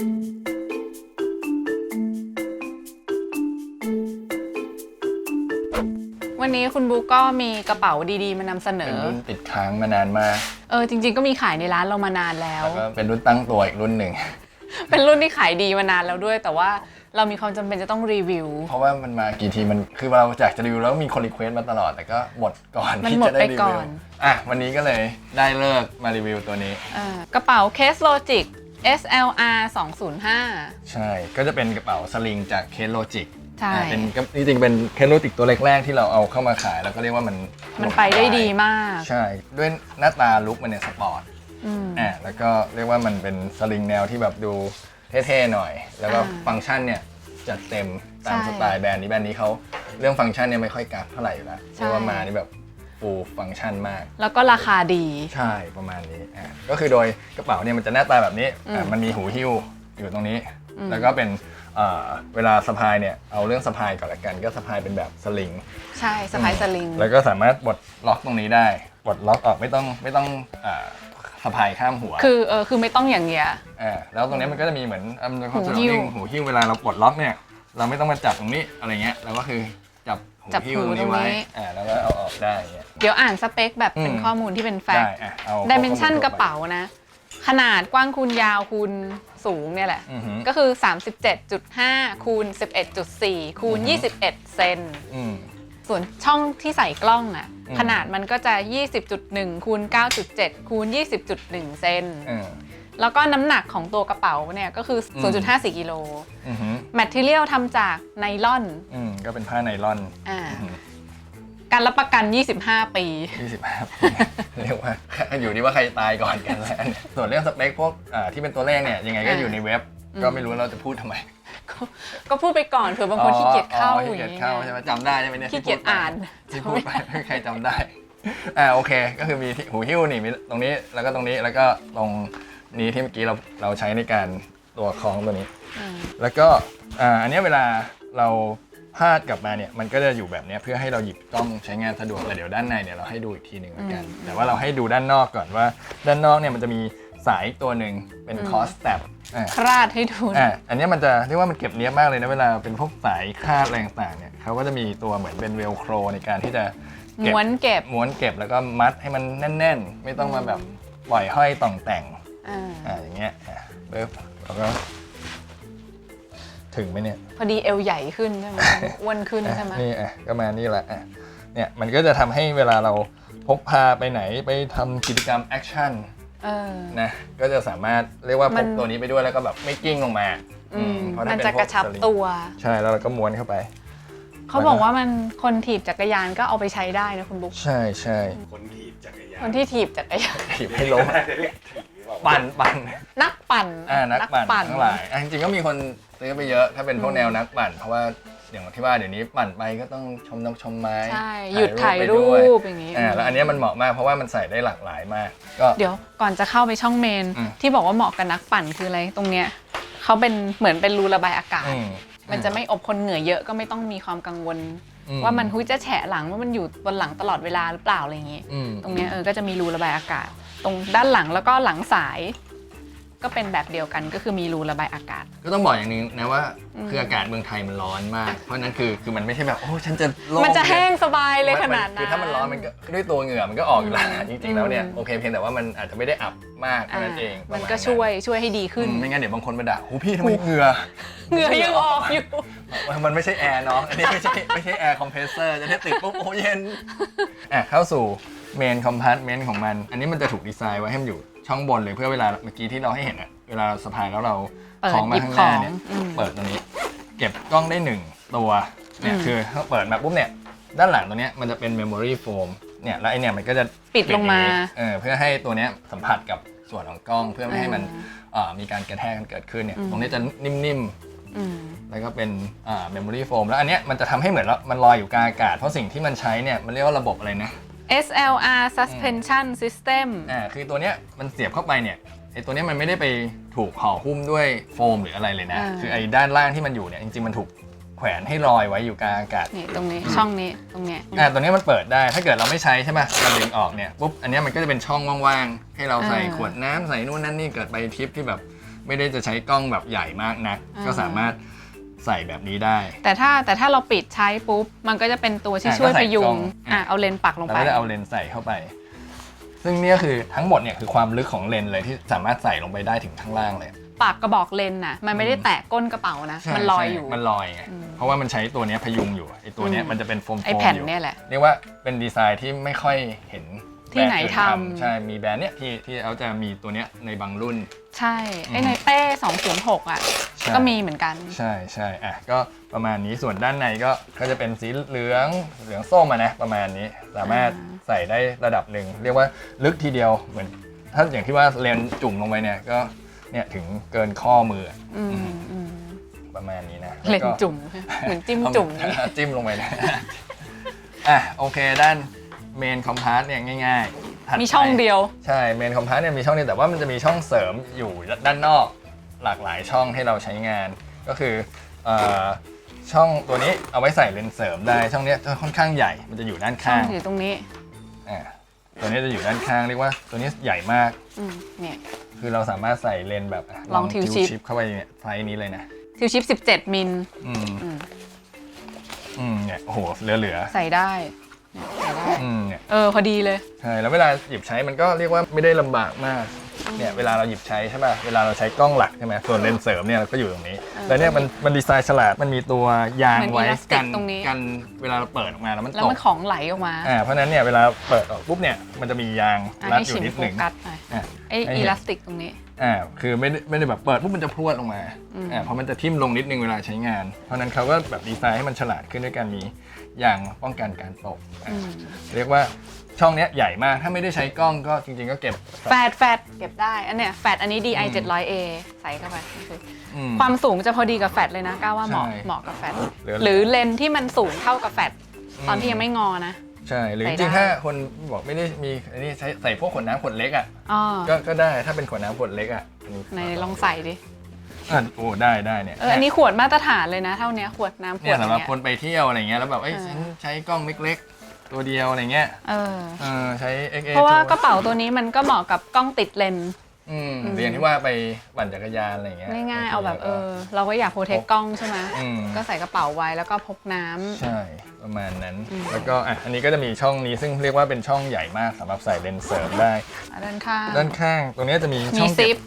วันนี้คุณบุ๊กก็มีกระเป๋าดีๆ มานำเสนเป็นอ รุ่นติดค้างมานานมากเออจริง ๆ ก็มีขายในร้านเรามานานแล้ว แล้วก็เป็นรุ่นตั้งตัวอีกรุ่นหนึ่ง เป็นรุ่นที่ขายดีมานานแล้วด้วย แต่ว่าเรามีความจำเป็นจะต้องรีวิว เพราะว่ามันมากี่ทีมันคือเราอยากจะรีวิวแล้วมีคนรีเควสต์มาตลอด แต่ก็หมดก่อนมันที่หมดจะได้ไปรีก่วิอวนอะวันนี้ก็เลยได้เลิกมารีวิวตัวนี้ เออกระเป๋า Case Logic SLR 205 ใช่ ก็จะเป็นกระเป๋าสลิงจากเคโลจิกใช่ เป็นก็จริงๆเป็นเคโลจิกตัวแรกๆที่เราเอาเข้ามาขาย แล้วก็เรียกว่ามันมันไปได้ดีมากใช่ ด้วยหน้าตาลุคมันเนี่ยสปอร์ต อืม อะแล้วก็เรียกว่ามันเป็นสลิงแนวที่แบบดูเท่ๆหน่อย แล้วก็อ่าฟังก์ชันเนี่ยจัดเต็มตามใช่สไตล์แบรนด์นี้แบรนด์นี้เขาเรื่องฟังก์ชันเนี่ยไม่ค่อยกักเท่าไหร่อยู่แล้วใช่ เรียกว่ามานี่แบบ ฟูลฟังก์ชันมาก แล้วก็ราคาดีใช่ประมาณนี้อะก็คือโดยกระเป๋าเนี่ยมันจะหน้าตาแบบนี้อะอืมมันมีหูหิ้วอยู่ตรงนี้อืมแล้วก็เป็นเอ่อเวลาสะพายเนี่ยเอาเรื่องสะพายก่อนละกันก็สะพายเป็นแบบสลิง ใช่สะพายสลิง แล้วก็สามารถปลดล็อกตรงนี้ได้ปลดล็อกออกไม่ต้องไม่ต้องอ่าสะพายข้ามหัวคือเออคือไม่ต้องอย่างเงี้ย อ่าแล้วตรงนี้มันก็จะมีเหมือนอำนวยความสะดวกหูหิ้วนิ่งหูหิ้วเวลาเราปลดล็อกเนี่ยเราไม่ต้องมาจับตรงนี้อะไรเงี้ยเราก็คือ จับหูจับหิ้วหูตรงนี้ตรงไว้นี้ อ่าแล้วก็เอาออกได้เงี้ยเดี๋ยวอ่านสเปคแบบเป็นอืม ข้อมูลที่เป็นแฟกได้ต์อะเอาดิเมนชันข้อมูลกระเป๋านะ ขนาดกว้างคูณยาวคูณสูงเนี่ยแหละ อือหือก็คือ 37.5 คูณ 11.4 คูณอือฮึ21 เซน อืม ส่วนช่องที่ใส่กล้องอะอืม ขนาดมันก็จะ 20.1 คูณ 9.7 คูณ 20.1 เซนอ่า แล้วก็น้ำหนักของตัวกระเป๋าเนี่ยก็คืออืม0.54กิโลอือหือแมทเทียลทำจากไนลอนอืมก็เป็นผ้าไนลอนอ่าอือหือการรับประกัน 25 ปี 25ปีเรียกว่าอยู่ที่ว่าใครตายก่อนกันแล้วอันเนี่ยส่วนเรื่องสเปคพวกอ่าที่เป็นตัวเลขเนี่ยยังไงก็อ่าอยู่ในเว็บ ก็ไม่รู้ว่าเราจะพูดทำไมก็ก็พูดไปก่อนเผื่อบางคนขี้เกียจเข้าอ๋ออขี้ย่างเกียจนี้เข้าไงใช่ไหมจำได้ใช่ไหมเนี่ยขี้เกียจอ่าน ที่พูดไปไม่มีใครจำได้อ่าโอเค ก็คือมีที่หูหิ้วนี่มีตรงนี้แล้วก็ตรงนี้แล้วก็ตรง นี้ที่เมื่อกี้เราเราใช้ในการตัวคล้องตัวนี้ อืมแล้วก็อ่าอันเนี้ยเวลาเราพาดกลับมาเนี่ยมันก็จะอยู่แบบเนี้ยเพื่อให้เราหยิบกล้องใช้งานสะดวกแต่เดี๋ยวด้านในเนี่ยเราให้ดูอีกทีหนึ่งแล้วกัน แต่ว่าเราให้ดูด้านนอกก่อนว่า ด้านนอกเนี่ยมันจะมีสายอีกตัวหนึ่งเป็นคอสแตปอ่าคราดให้ดูอ่าอันเนี้ยมันจะเรียกว่ามันเก็บเนี้ยบมากเลยนะเวลาเป็นพวกสายคาดอะไรต่างๆเนี่ยเขาก็จะมีตัวเหมือนเป็นเวลโครในการที่จะเก็บม้วนเก็บ ม้วนเก็บแล้วก็มัดให้มันแน่น ๆ ไม่ต้องมาแบบปล่อยห้อยต่องแต่ง อ่าอ่าอย่างเงี้ยอะเบิบแล้วก็ถึงไหมเนี่ยพอดีเอวใหญ่ขึ้นใช่ไหมอ้วนขึ้นใช่ไหมนี่อะก็มานี่แหละอะเนี่ยมันก็จะทำให้เวลาเราพกพาไปไหนไปทำกิจกรรมแอคชั่นเออนะก็จะสามารถเรียกว่าพมักนตัวนี้ไปด้วยแล้วก็แบบไม่กิ้งลงมาอืมเพรามันถ้าเป็จะพวกระชับสลิงตัว ใช่แล้วเราก็ม้วนเข้าไป เขาบอกว่ามันคนถีบจักรยานก็เอาไปใช้ได้นะคุณบุ๊กใช่ใช่คนถีบจักรยาคนนที่ถีบจักรยานถีบให้ล้ม จะเรียกถีบหรือเปล่าปั่นปั่นนักปั่นอ่านักปั่นทั้งหลายอะจริงๆก็มีคนซื้อไปเยอะถ้าเป็นพวกแนวนักปั่นเพราะว่าอย่างที่ว่าเดี๋ยวนี้ปั่นไปก็ต้องชมนกชมไม้ใช่หยุดถ่ายไปรูด้วยปอย่างนี้อ่าแล้วอันเนี้ยมันเหมาะมากเพราะว่ามันใส่ได้หลากหลายมาก ก็ เดี๋ยวก่อนจะเข้าไปช่องเมน อืม ที่บอกว่าเหมาะกับนักปั่นคืออะไรตรงเนี้ยเขาเป็นเหมือนเป็นรูระบายอากาศ อืม มันจะไม่อบคนเหงื่อเยอะก็ไม่ต้องมีความกังวลอืม ว่ามันหุยจะแฉะหลังว่ามันอยู่บนหลังตลอดเวลาหรือเปล่าอะไรอย่างงี้อืมตรงเนี้ยเออก็จะมีรูระบายอากาศ ตรงด้านหลังแล้วก็หลังสาย ก็เป็นแบบเดียวกันก็คือมีรูระบายอากาศ ก็ต้องบอกอย่างหนึงนะว่าอืมคืออากาศเมืองไทยมันร้อนมาก เพราะฉะนั้นคือคือมันไม่ใช่แบบโอ้ฉันจะโล่งมันจะแห้งเย็สบายเลยมัขนาดนั้นคือถ้ามันร้อนมันก็ด้วยตัวเหงื่อมันก็ออกอยู่แล้วอืมจริงๆแล้วเนี่ยอืมโอเคเพียงแต่ว่ามันอาจจะไม่ได้อับมากเท่านั้นเองมันประาณก็ช่วยช่วยให้ดีขึ้น อืมไม่งั้นเดี๋ยวบางคนมาด่าหูพี่ทำไมเหงื่อ เหงื่อยังออกอยู่ มันไม่ใช่แอร์เนาะ อันนี้ไม่ใช่ไม่ใช่แอร์คอมเพรสเซอร์ จะได้ติดปุ๊บโอ้เย็น อะเข้าสู่เมนคอมพาร์ตเมนต์ของมัน อันนี้มันจะถูกดีไซน์ไว้ให้มันอยู่ ช่องบนเลยเพื่อเวลาเมื่อกี้ที่เราให้เห็นอะเวลาเราสะพายแล้วเราเปิดของมาหยิบข้างหน้าเนี่ยของอืมเปิดตัวนี้ เก็บกล้องได้หนึ่งตัวเนี่ยอืม คือถ้าเปิดมาปุ๊บเนี่ยด้านหลังตัวเนี้ยมันจะเป็นเมมโมรี่โฟมเนี่ยแล้วไอเนี่ยมันก็จะ ปิดลงมา เออเพื่อให้ตัวเนี้ยสัมผัสกับส่วนของกล้องเพื่อไม่ให้มันอืมเอ่อมีการกระแทกกันเกิดขึ้นเนี่ยอืม ตรงนี้จะนิ่มๆอืมแล้วก็เป็นอ่าเมมโมรี่โฟมแล้วอันเนี้ยมันจะทำให้เหมือนว่ามันลอยอยู่กลางอากาศ เพราะสิ่งที่มันใช้เนี่ยมันเรียกว่าระบบอะไรนะ SLR suspension system อ่าคือตัวเนี้ยมันเสียบเข้าไปเนี่ยไอตัวเนี้ยมันไม่ได้ไปถูกห่อหุ้มด้วยโฟมหรืออะไรเลยนะ อ่า คือไอ้ด้านล่างที่มันอยู่เนี่ยจริงๆมันถูกแขวนให้ลอยไว้อยู่กลางอากาศ นี่ตรงนี้ช่องนี้ตรงเนี้ย อ่าตัวเนี้ยมันเปิดได้ ถ้าเกิดเราไม่ใช้ใช่ไหมเราดึงออกเนี่ยปุ๊บ อันเนี้ยมันก็จะเป็นช่องว่างๆ ให้เราใส่อ่าขวดน้ำใส่นู่นนั่นนี่เกิดไปทริปที่แบบไม่ได้จะใช้กล้องแบบใหญ่มากนัก อ่า ก็สามารถ ใส่แบบนี้ได้ แต่ถ้าแต่ถ้าเราปิดใช้ปุ๊บ มันก็จะเป็นตัวที่อะช่วยก็ใส่พยุกล้องงอะเอาเลนส์ปักลงเราไปก็จะเอาเลนส์ใส่เข้าไป ซึ่งเนี่ยคือทั้งหมดเนี่ยคือความลึกของเลนส์เลยที่สามารถใส่ลงไปได้ถึงข้างล่างเลยปากกระบอกเลนส์น่ะมันไม่ได้แตะก้นกระเป๋านะใช่มันลอยใช่อยู่มันลอยไงอืมเพราะว่ามันใช้ตัวเนี้ยพยุงอยู่ไอ้ตัวเนี้ยอืมมันจะเป็นโฟมๆไอแผ่นอยู่เนี่ยแหละเรียกว่าเป็นดีไซน์ที่ไม่ค่อยเห็น ที่ไหนแบรด์อื่ทำใช่มีแบรนด์เนี้ยที่ที่เขาจะมีตัวเนี้ยในบางรุ่น ใช่ไออืมในเป้206 อะ ใช่ ก็มีเหมือนกัน ใช่ใช่อะก็ประมาณนี้ส่วนด้านในก็ก็จะเป็นสีเหลืองเหลืองส้มอะนะประมาณนี้สามารถอ่าใส่ได้ระดับหนึ่งเรียกว่าลึกทีเดียวเหมือน ถ้าอย่างที่ว่าเลนส์จุ่มลงไปเนี่ยก็เนี่ยถึงเกินข้อมืออะอืมอืมประมาณนี้นะเลนแวก็ส์จุ่ม เหมือนจิ้มจุ่มอย่างงี้จิ้มลงไปนะอะโอเคด้าน เมนคอมพาร์ตเนี่ยง่ายๆถัดไปมีช่องเดียว ใช่เมนคอมพาร์ตเนี่ยมีช่องเดียวแต่ว่ามันจะมีช่องเสริมอยู่ด้านนอกหลากหลายช่องให้เราใช้งาน ก็คือเอ่อช่องตัวนี้เอาไว้ใส่เลนส์เสริมได้ช่องเนี้ยจะค่อนข้างใหญ่มันจะอยู่ด้านช่อข้างงอยู่ตรงนี้อ่าตัวนี้จะอยู่ด้านข้างเรียกว่าตัวนี้ใหญ่มาก อืมเนี่ย คือเราสามารถใส่เลนส์แบบะลองทิวชิปเข้าไปเนี่ยไซส์นี้เลยนะทิวชิป 17 มิลอืมอืมอืมเนี่ยโอ้โหเหลือเหลือใส่ได้เนี่ย ใส่ได้ๆอืมเนี่ยเออพอดีเลย ใช่แล้วเวลาหยิบใช้มันก็เรียกว่าไม่ได้ลำบากมากเนี่ยเวลาเราหยิบใช้ใช่ป่ะเวลาเราใช้กล้องหลักใช่ไหมส่วนเลนส์เสริมเนี่ยเราก็อยู่ตรงนี้เออแล้วเนี่ยมันมันดีไซน์ฉลาดมันมีตัวยางเหมือนไว้อีลาสติกกันตรงนี้ กันเวลาเราเปิดออกมาแล้วมันแล้วตกมันของไหลออกมาอ่าเพราะฉะนั้นเนี่ยเวลาเปิดออกปุ๊บเนี่ยมันจะมียางอะรัดให้อยู่ชิมนิดโฟหนึ่งกัสหน่อยอะ ไอ้ให้อีเห็นลาสติกตรงนี้ อ่าคือไม่ได้ไม่ได้แบบเปิดปุ๊บมันจะพรวดลงมาอืมอ่าเพราะมันจะทิ่มลงนิดนึงเวลาใช้งาน เพราะฉะนั้นเขาก็แบบดีไซน์ให้มันฉลาดขึ้นด้วยการมี ยางป้องกันการตกอะอืมเรียกว่าช่องเนี้ยใหญ่มาก ถ้าไม่ได้ใช้กล้องก็จริงๆก็เก็บ แฟดแฟดเก็บได้ อันเนี้ยแฟดอันนี้ DI 700A ใส่เข้าไปคืออืมความสูงจะพอดีกับแฟดเลยนะก้าวว่าเหมาะใช่เหมาะกับแฟดเหลือ หรือเลนส์ที่มันสูงเท่ากับแฟดอืมตอนที่ยังไม่งอนะ ใช่ หรือใส่จริงได้ๆถ้าคนบอกไม่ได้มีอันนี้ใช้ใส่พวกขวดน้ำขวดเล็กอะ อ๋อก็ก็ได้ถ้าเป็นขวดน้ำขวดเล็กอะอันนี้ไหนลองใส่ดิ อะโอ้ได้ได้เนี่ยเอออันนี้ขวดมาตรฐานเลยนะ เท่าเนี้ยขวดน้ำขเนี่วยดอสำย่างหรับเงี้ยคนไปเที่ยวอะไรเงี้ยแล้วแบบเอ้ยเออฉันใช้กล้องเล็กๆ ตัวเดียวอะไรเงี้ยเออ เออใช้ XA เพราะว่ากระเป๋าตัวนี้มันก็เหมาะกับกล้องติดเลนส์อืมอืมเรียนที่ว่าไปปั่นจักรยานอะไรเงี้ยง่ายๆ เอาแบบเออ เราก็อยากโปรเทคกล้องใช่ไหมอืมก็ใส่กระเป๋าไว้แล้วก็พกน้ำ ใช่ประมาณนั้นอืม แล้วก็อะอันนี้ก็จะมีช่องนี้ซึ่งเรียกว่าเป็นช่องใหญ่มากสำหรับใส่เลนส์เสริมได้ อะด้านข้างด้านข้างตรงเนี้ยจะมีมีช่องซิเก็ปบ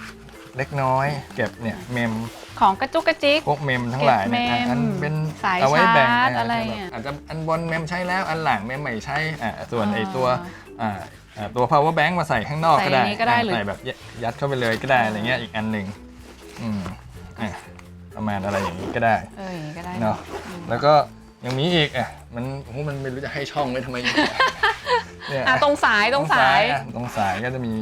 เล็กน้อย เก็บเนี่ยเมมของกระจุกกระจิก พวกเมมทั้งหลายเนี่ยเก็บเมมอะอันเป็นสายเอาไว้แบ่งชาร์จอะอะไรใช่อะอาจจะอันบนเมมใช้แล้วอันหลังเมมไม่ใช้อะส่วนอ๋อไอตัวอ่าอ่าตัว power bank มาใส่ข้างนอกใส่ก็ได้ในนี้ก็ได้อะหรือ ใส่แบบยัดเข้าไปเลยก็ได้อะไรเงี้ยอีกอันหนึ่งอืมอะประมาณอะไรอย่างนี้ก็ได้ เอออย่างนี้ก็ได้นะเนาะแล้วก็ยังมีอีกอะมันโอ้โหมันไม่รู้จะให้ช่องเลยทำไม เนี่ยอะตรงสายตรงสาย อะตรงสายก็จะมี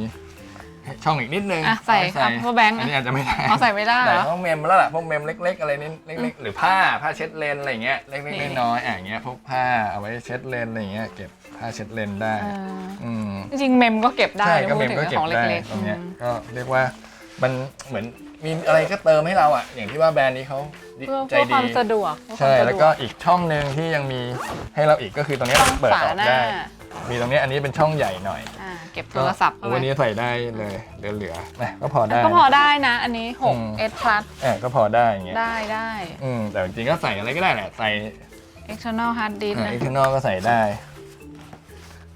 ช่องอีกนิดนึงอะใส่เอาไว้เอา power bank อันนี้อาจจะไม่ได้เอาใส่ไม่ได้เหรอ แต่พวกเมมแล้วล่ะพวกเมมเล็ก ๆ อะไรนิดเล็กๆหรือผ้าผ้าเช็ดเลนอะไรเงี้ยเล็กนี่ ๆน้อยๆอะอย่างเงี้ยพวกผ้าเอาไว้เช็ดเลนอะไรเงี้ยเก็บผ้าเช็ดเลนได้เอออืม จริงๆเมมก็เก็บได้ใช่นะก็พูเมดมถึงก็เก็ขบองได้เล็กตรงเนี้ยอืมก็เรียกว่ามันเหมือนมีอะไรก็เติมให้เราอะ อย่างที่ว่าแบรนด์นี้เขาดีเพื่อใจเพื่อคดีวามสะดวกเพื่อใช่ความสะดแล้วก็อีกช่องหนึ่งที่ยังมีให้เราอีกก็คือตรงเนี้ยช่องเปิดฝาออกหน้าได้ มีตรงเนี้ยอันนี้เป็นช่องใหญ่หน่อยอ่าเก็บโทรศัพท์เข้าโอ้ไปวันนี้ใส่ได้เลยเหลือๆนะก็พอได้ ก็พอได้นะ อันนี้อืม 6 S plus เออก็พอได้อย่างเงี้ยได้ได้ อืมแต่จริงๆก็ใส่อะไรก็ได้แหละใส่ external hard disk เอ็นะ กซ์นอลก็ใส่ได้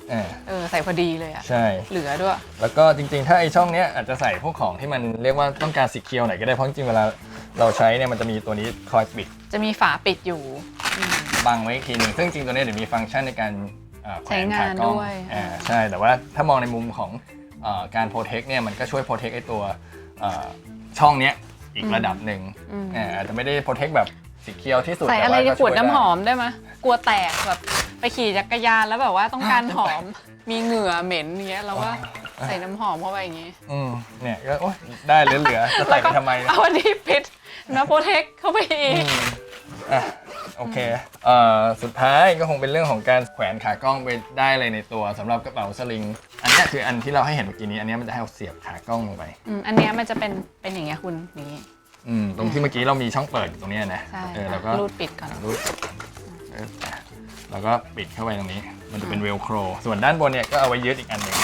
เออเออ ใส่พอดีเลยอะใช่ เหลือด้วย แล้วก็จริงๆ ถ้าไอช่องเนี้ยอาจจะใส่พวกของที่มันเรียกว่าต้องการสีเคียวหน่อยก็ได้ เพราะจริงๆเวลาเราใช้เนี่ยมันจะมีตัวนี้คอยปิดจะมีฝาปิดอยู่อืมบังไว้อีกทีหนึ่งซึ่งจริงๆตัวเนี้ยเดี๋ยวมีฟังก์ชันในการ เอ่อแขวใช้งานขกล้อด้วย อ่าใช่แต่ว่าถ้ามองในมุมของเอ่อการโปรเทคเนี่ยมันก็ช่วยโปรเทคไอตัวเอ่อช่องเนี้ยอีกระดับหนึ่งอืมอ่าอาจจะไม่ได้โปรเทคแบบสีเคียวที่สุดใส่แต่อะไรว่าในก็ขวดช่ยน้ำไหอมได้ไหมกลัวแตกแบบไปขี่จักรยานแล้วแบบว่าต้องการหอม มีเหงื่อเหม็นอย่างเงี้ยเราก็ใส่น้ำหอมเข้าไปอย่างงี้ อืมเนี่ยก็โอ๊ยได้เหลือๆจะใส่ไปทำไมเนี่ยเอาอันนี้ปิดนะโปรเทคเข้าไปอีกอืมอะ โอเคเอ่อสุดท้ายก็คงเป็นเรื่องของการแขวนขากล้องไปได้เลยในตัวสำหรับกระเป๋าสลิง อันเนี้ยคืออันที่เราให้เห็นเมื่อกี้นี้ อันเนี้ยมันจะให้เราเสียบขากล้องลงไป อืมอันเนี้ยมันจะเป็นเป็นอย่างเงี้ยคุณอย่างงี้ อืมตรงที่เมื่อกี้เรามีช่องเปิดอยู่ตรงเนี้ยนะใช่เออแล้วก็รูดปิดก่อน รูดเอออะแล้วก็ปิดเข้าไปตรงนี้ มันจะเป็นเวลโคร ส่วนด้านบนเนี่ยก็เอาไว้ยึดอีกอันหนึ่ง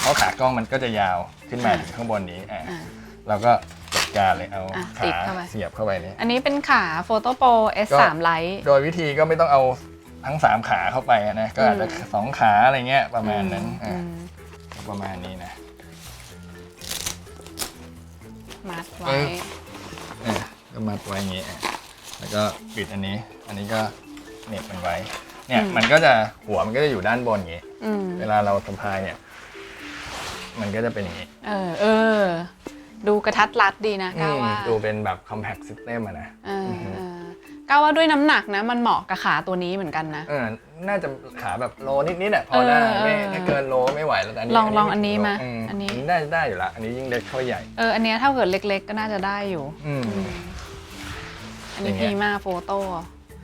เพราะขากล้องมันก็จะยาวขึ้นมาถึงข้างบนนี้อะอ่าเราก็ การเลยเอาอะขาติดเข้าไป เสียบเข้าไปนี่อันนี้เป็นขาโฟโต้โปร S3 Lite โดยวิธีก็ไม่ต้องเอาทั้งสามขาเข้าไปนะก็อาจจะอืม สองขาอะไรเงี้ยประมาณนั้นอือะมก็ประมาณนี้นะ มัดไว้ ปึ๊บ อะก็มัดไว้อย่างงี้อะแล้วก็ปิดอันนี้ อันนี้ก็เหน็บมันไว้ เนี่ยมันก็จะหัวมันก็จะอยู่ด้านบนอย่างงี้ อืมเวลาเราสะพายเนี่ย มันก็จะเป็นอย่างงี้ เออเออ ดูกระทัดรัดดีนะก้าวว่าดูเป็นแบบ compact system อะนะเออเออก้าวว่าด้วยน้ำหนักนะ มันเหมาะกับขาตัวนี้เหมือนกันนะ เออน่าจะขาแบบโลนิดๆอะพอได้เออไม่เออ ถ้าเกินโลไม่ไหวแล้วแต่อันนี้ลองลองไม่อันนี้ถึโลมามอันนี้ได้ได้อยู่ละอันนี้ยิ่งเล็กเข้าใหญ่ เอออันเนี้ยถ้าเกิดเล็ก ๆ ก็น่าจะได้อยู่ อืม อันนี้อย่างเงี้พีย มาโฟโต้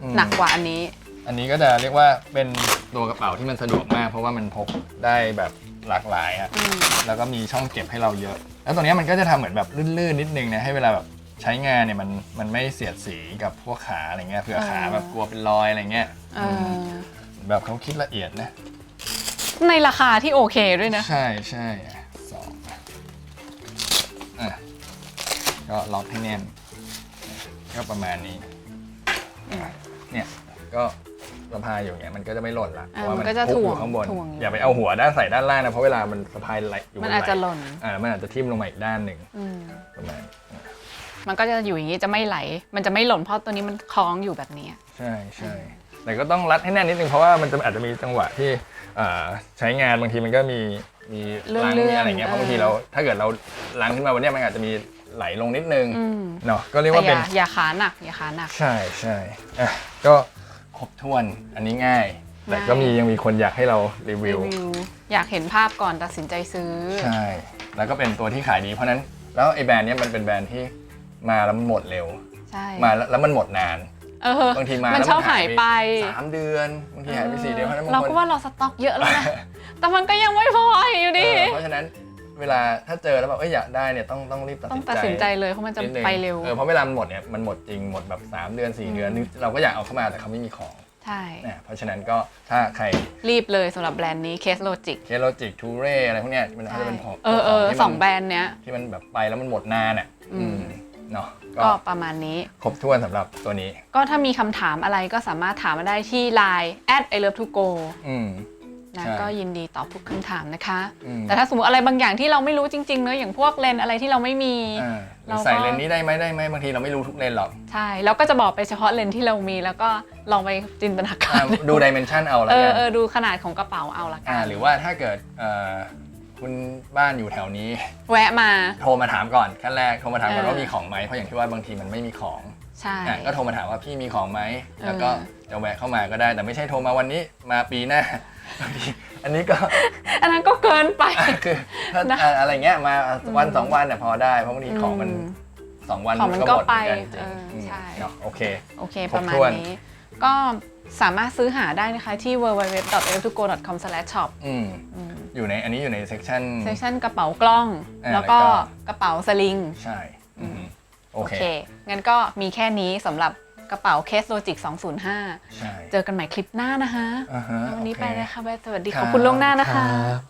อืมหนักกว่าอันนี้ อันนี้ก็จะเรียกว่าเป็นตัวกระเป๋าที่มันสะดวกมาก เพราะว่ามันพกได้แบบ หลากหลายอะอืมแล้วก็มีช่องเก็บให้เราเยอะ แล้วตัวเนี้ยมันก็จะทำเหมือนแบบลื่นๆนิดนึงนะให้เวลาแบบใช้งานเนี่ยมันมันไม่เสียดสีกับพวกขาอะไรเงี้ยเผื่อขาแบบกลัวเป็นรอยอะไรเงี้ยเออแบบเขาคิดละเอียดนะ ในราคาที่โอเคด้วยนะ ใช่ใช่อะสองอะก็ล็อกให้แน่นก็ประมาณนี้อะเนี่ยก็ สะพายอยู่อย่างเงี้ยมันก็จะไม่หล่นละเพอ่าราะว่ามัมันนก็จะพุกอถ่วงยู่ข้างบนถ่วง อยู่อย่าไปเอาหัวด้านใส่ด้านล่างนะเพราะเวลามันสะพายไหลอยู่บมันนอาจจะหไหล่ล่นอ่ามันอาจจะทิ่มลงมาอีกด้านหนึ่งอืมประมาณมันก็จะอยู่อย่างนี้จะไม่ไหล มันจะไม่หล่นเพราะตัวนี้มันคล้องอยู่แบบนี้ ใช่ใช่แต่ก็ต้องรัดให้แน่นนิดนึงเพราะว่ามันจะอาจจะมีจังหวะที่เอ่อใช้งานบางทีมันก็มีมีเลื่อนล้างเลื่มีอนอะไรเงี้ยเพราะบางทีเออเราถ้าเกิดเราล้างขึ้นมาวันเนี้ยมันอาจจะมีไหลลงนิดนึงอืมเนาะก็เรียกแต่ว่าอเป็นย่าอย่าขาหนักอย่าขาหนัก ใช่ใช่อะก็ ครบถ้วนอันนี้ง่าย แต่ก็มียังมีคนอยากให้เรารีรีวิววิว อยากเห็นภาพก่อนตัดสินใจซื้อ ใช่ แล้วก็เป็นตัวที่ขายดีเพราะฉะนั้น แล้วไอ้แบรนด์เนี้ยมันเป็นแบรนด์ที่มาแล้วมันหมดเร็ว ใช่ มาแล้วแล้วมันหมดนานเออบางทีมามันแล้วชอบหายไปสามเดือนบางทีหายไปสี่เดือนเพราะฉะนั้นบางเราคนก็ว่าเราสต็อกเยอะแล้วนะแต่มันก็ยังไม่พออยู่ดีเออเพราะฉะนั้น เวลาถ้าเจอแล้วแบบเอ้ยอยากได้เนี่ยต้องต้องรีบตัดต้อสิงนใจตัดสินใจเลยเพราะมันจะนิดนึงไปเร็ว เออเพราะเวลามันหมดเนี่ยมันหมดจริงหมดแบบ3เดือน 4 เดือนนี่เราก็อยากเอาเข้ามาแต่เขาไม่มีของใช่ นะเพราะฉะนั้นก็ถ้าใครรีบเลยสำหรับแบรนด์นี้เคสโลจิกเคโลจิกทูเร่อะไรพวกเนี้ยมันถ้าจะเป็นของเออเออที่มันสองแบรนด์เนี้ย ที่มันแบบไปแล้วมันหมดนานอะอืม อืมเนาะก็ก็ประมาณนี้ ครบถ้วนสำหรับตัวนี้ ก็ถ้ามีคำถามอะไรก็สามารถถามมาได้ที่ Line at i love to go อืม นะใช่ก็ยินดีตอบทุกคำถามนะคะ อืม แต่ถ้าสมมติอะไรบางอย่างที่เราไม่รู้จริงๆเนอะอย่างพวกเลนส์อะไรที่เราไม่มี อ่าหรืเราอก็ ใส่เลนส์นี้ได้ไหมได้ไหมบางทีเราไม่รู้ทุกเลนส์หรอกใช่แล้วก็จะบอกไปเฉพาะเลนส์ที่เรามีแล้วก็ลองไปจินตนาการอ่าดูดิเมนชันเอาแล้วเออกัน เออดูขนาดของกระเป๋าเอาละกัอ่าน หรือว่าถ้าเกิดเอ่อ คุณบ้านอยู่แถวนี้ แวะมา โทรมาถามก่อนขั้นแรกโทรมาถามก่อนเออ ว่ามีของไหมเพราะอย่างที่ว่าบางทีมันไม่มีของใช่ อะก็โทรมาถามว่าพี่มีของไหมเออแล้วก็จะแวะเข้ามาก็ได้ แต่ไม่ใช่โทรมาวันนี้มาปีหน้าบางทีอันนี้ก็ อันนั้นก็เกินไป คือถ้านะอะอะไรเงี้ยมาวันสองวันเนี่ยพอได้เพราะบางทีของมันอืมสองวันของมันก็ก็หมดเหมือนกันไปจริงเอออืมใช่ เนาะโอเค โอเค ครบประมาณถ้วน นี้ ก็ สามารถซื้อหาได้นะคะที่ www.l2go.com/shop อืมอยู่ในอันนี้อยู่ในเซกชันเซสชั่นกระเป๋ากล้องอ่าแล้วก็แล้วก็กระเป๋าสลิง ใช่อืมโอโอเคเค งั้นก็มีแค่นี้สำหรับกระเป๋าเคสโลจิก 205ใช่เจอกันใหม่คลิปหน้านะคะอ่าฮะวันนี้โอเคไปเลยค่ะบ๊ายสวัสดีครับขอบคุณล่วงหน้านะคะรับ